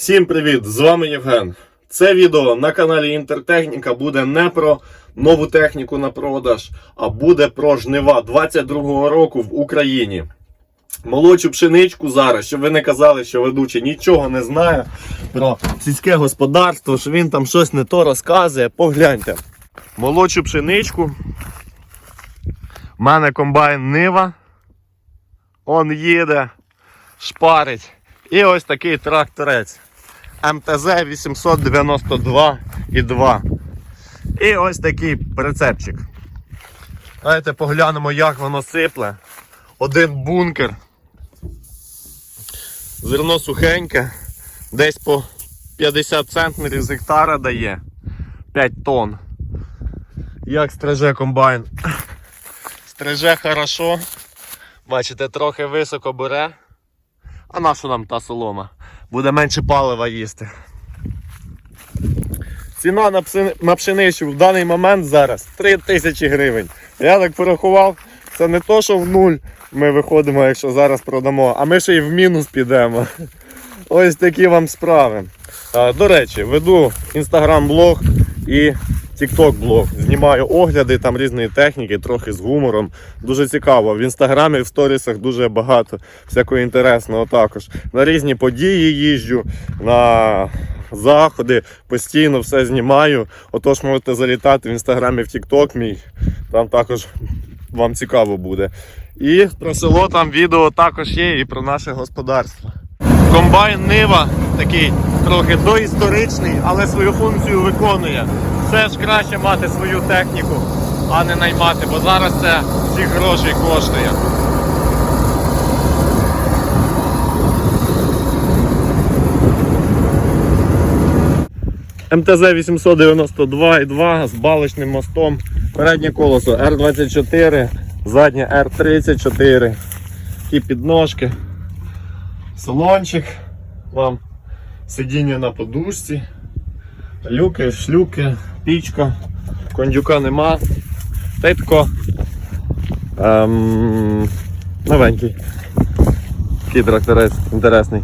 Всім привіт! З вами Євген. Це відео на каналі Інтертехніка буде не про нову техніку на продаж, а буде про жнива 22-го року в Україні. Молочу пшеничку зараз, щоб ви не казали, що ведучий нічого не знає про сільське господарство, що він там щось не то розказує. Погляньте. Молочу пшеничку. У мене комбайн Нива. Он їде, шпарить. І ось такий тракторець. МТЗ 892 і 2. І ось такий прицепчик. Давайте поглянемо, як воно сипле. Один бункер. Зерно сухеньке, десь по 50 центнерів з гектара дає 5 тонн. Як стриже комбайн? Стриже хорошо. Бачите, трохи високо бере. А на що нам та солома? Буде менше палива їсти. Ціна на, на пшеницю в даний момент зараз 3 тисячі гривень. Я так порахував, це не то, що в нуль ми виходимо, якщо зараз продамо, а ми ще й в мінус підемо. Ось такі вам справи. До речі, веду інстаграм-блог і тікток-блог. Знімаю огляди там різної техніки, трохи з гумором. Дуже цікаво. В інстаграмі, в сторісах дуже багато всякого інтересного також. На різні події їжджу, на заходи, постійно все знімаю. Отож можете залітати в інстаграмі в тікток мій. Там також вам цікаво буде. І про село там відео також є і про наше господарство. Комбайн Нива такий трохи доісторичний, але свою функцію виконує. Все ж краще мати свою техніку, а не наймати, бо зараз це всіх грошей коштує. МТЗ 892,2 з балочним мостом. Переднє колесо R24, заднє R34. Такі підножки. Салончик. Вам сидіння на подушці. Люки, шлюки, пічка, кондюка нема. Титко. Ем, новенький. Такий тракторець інтересний.